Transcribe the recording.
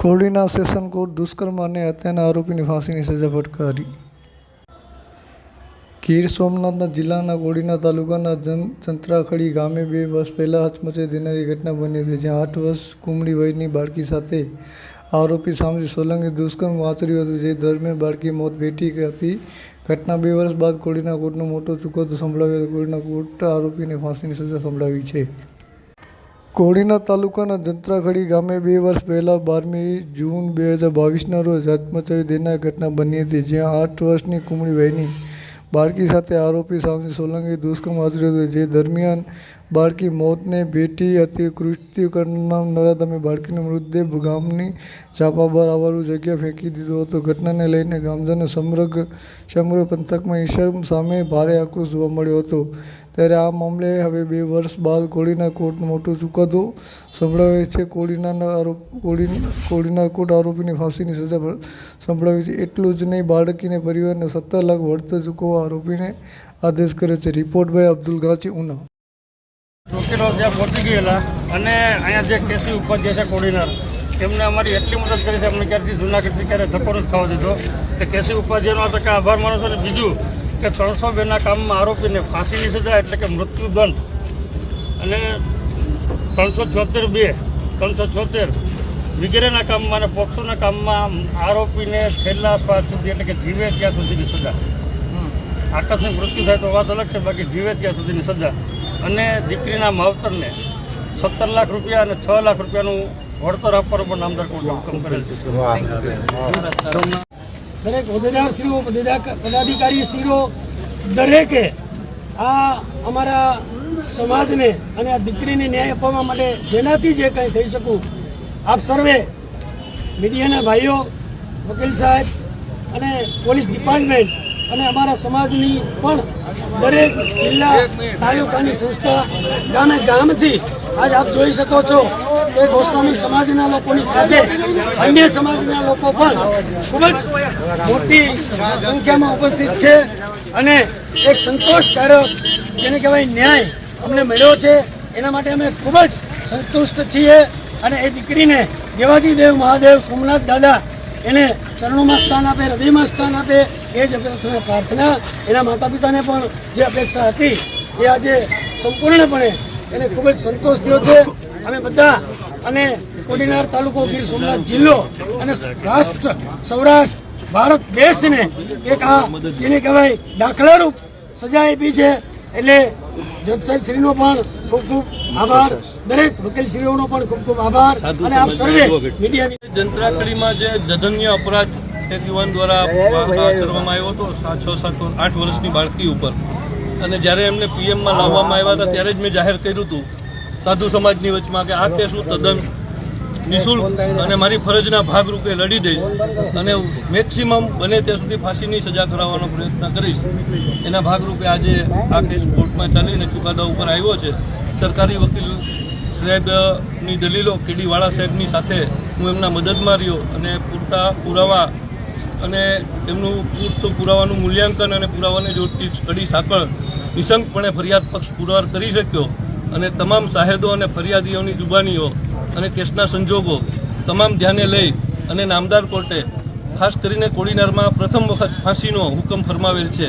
કોડીના session court દુષ્કર્મ અને હત્યાના આરોપીની ફાંસીની સજા ફટકારી. ગીર સોમનાથના જિલ્લાના કોડીના તાલુકાના જન ચંત્રાખડી ગામે બે વર્ષ પહેલાં હચમચાઈ દેનારી ઘટના બની હતી, જ્યાં આઠ વર્ષ કુમળી વયની બાળકી સાથે આરોપી સામજી સોલંકી દુષ્કર્મ આચર્યું હતું, જે દરમિયાન બાળકી મોત ભેટી હતી ઘટના બે વર્ષ બાદ કોડીના કોર્ટનો મોટો ચુકાદો સંભળાવ્યો કોડીના કોર્ટ આરોપીને ફાંસીની સજા સંભળાવી છે. કોડીના તાલુકાના જંત્રાખડી ગામે બે વર્ષ પહેલાં બારમી જૂન બે હજાર બાવીસના રોજ આત્મહત્યા દેનાર ઘટના બની હતી, જ્યાં આઠ વર્ષની કુમળી વયની બાળકી સાથે આરોપી સામે સોલંકી દુષ્કર્મ આચર્યો હતું. જે દરમિયાન બાળકી મોતને ભેટી હતી. કૃત્ય કરનાર નરાધમે બાળકીનો મૃતદેહ ગામની ચાપા બહાર આવારું જગ્યા ફેંકી દીધો હતો. ઘટનાને લઈને ગામજનો સમગ્ર સમગ્ર પંથકમાં ઈશમ સામે ભારે આક્રોશ જોવા મળ્યો હતો. ત્યારે આ મામલે હવે બે વર્ષ બાદ કોળીના કોર્ટ મોટો ચુકાદો સંભળાવે છે. કોડીના આરોપ કોળી કોળીના કોર્ટ આરોપીની ફાંસીની સજા સંભળાવી છે. એટલું જ નહીં, બાળકીને, પરિવારને સત્તર લાખ વળતર ચૂકવવા આરોપીને આદેશ કર્યો છે. રિપોર્ટ ભાઈ અબ્દુલ ગાચી ઉના. વકીલો જ્યાં પહોંચી ગયેલા અને અહીંયા જે કેસી ઉપાધ્યાય છે કોડીનાર એમને અમારી એટલી મદદ કરી છે. અમને ક્યારથી જૂનાગઢથી ક્યારે ધક્કો નથી થવા દીધો. કે કેસી ઉપાધ્યાયનો આ ટકા આભાર માનો છો. અને બીજું કે ત્રણસો બેના કામમાં આરોપીને ફાંસીની સજા એટલે કે મૃત્યુદંડ અને ત્રણસો છોતેર બે ત્રણસો છોતેર વગેરેના કામમાં અને પોક્સોના કામમાં આરોપીને છેલ્લા શ્વાસ સુધી એટલે કે જીવે ત્યાં સુધીની સજા. આકસ્મિક મૃત્યુ થાય તો વાત અલગ છે બાકી જીવે ત્યાં સુધીની સજા. અને દીકરીના માવતરને સત્તર લાખ રૂપિયા અને છ લાખ રૂપિયાનું વળતર આપવાનું પણ નામદાર કોર્ટે હુકમ કરેલ છે. દરેક હોદ્દેદારશ્રીઓ પદાધિકા- પદાધિકારીશ્રીઓ, દરેકે આ અમારા સમાજને અને આ દીકરીને ન્યાય અપાવવા માટે જેનાથી જે કંઈ થઈ શકું, આપ સર્વે, મીડિયાના ભાઈઓ, વકીલ સાહેબ અને પોલીસ ડિપાર્ટમેન્ટ અને અમારા સમાજની પણ દરેક જિલ્લા તાલુકાની સંસ્થા ગામે ગામથી આજ આપ જોઈ શકો છો કે ગોસ્વામી સમાજના લોકોની સાથે અન્ય સમાજના લોકો પણ ખૂબ જ મોટી સંખ્યામાં ઉપસ્થિત છે અને એક સંતોષકારક જેને કહેવાય ન્યાય અમને મળ્યો છે. એના માટે અમે ખૂબ જ સંતુષ્ટ છીએ અને એ દીકરીને દેવાદિદેવ મહાદેવ, સોમનાથ દાદા એને ચરણોમાં સ્થાન આપે, હૃદયમાં સ્થાન આપે, એ જ અભ્યર્થના પ્રાર્થના એના માતા પિતાને પણ જે અપેક્ષા હતી એ આજે સંપૂર્ણપણે એને ખૂબ જ સંતોષ થયો છે. અમે બધા અને કોડીનાર તાલુકો ગીર સોમનાથ જિલ્લો અને રાષ્ટ્ર સૌરાષ્ટ્ર ભારત દેશને એક આ જેને કહેવાય દાખલારૂપ સજા આપી છે. એટલે જજ સાહેબ શ્રીનો પણ ખૂબ ખૂબ આભાર. દરેક વકીલ શ્રીઓનો પણ ખૂબ ખૂબ આભાર. અને આપ સર્વે મીડિયાની જંત્રાકડીમાં જે જધન્ય અપરાધ એક યુવાન દ્વારા કરવામાં આવ્યો હતો સાત છ સાત આઠ વર્ષની બાળકી ઉપર. અને જ્યારે એમને પીએમમાં લાવવામાં આવ્યા હતા, ત્યારે જ મેં જાહેર કર્યું હતું સાધુ સમાજની વચમાં કે આ કેસ હું તદ્દન નિઃશુલ્ક અને મારી ફરજના ભાગરૂપે લડી દઈશ અને મેક્સિમમ બને ત્યાં સુધી ફાંસીની સજા કરાવવાનો પ્રયત્ન કરીશ. એના ભાગરૂપે આજે આ કેસ કોર્ટમાં ચાલીને ચુકાદા ઉપર આવ્યો છે. સરકારી વકીલ સાહેબની દલીલો કેડીવાળા સાહેબની સાથે હું એમના મદદમાં રહ્યો અને પૂરતા પુરાવા અને એમનું પૂરતું પુરાવાનું મૂલ્યાંકન અને પુરાવાને જોડતી કડી સાંકળ નિશંકપણે ફરિયાદ પક્ષ પુરવાર કરી શક્યો અને તમામ સાહેદો અને ફરિયાદીઓની જુબાનીઓ અને કેસના સંજોગો તમામ ધ્યાને લઈ અને નામદાર કોર્ટે ખાસ કરીને કોડીનારમાં પ્રથમ વખત ફાંસીનો હુકમ ફરમાવેલ છે.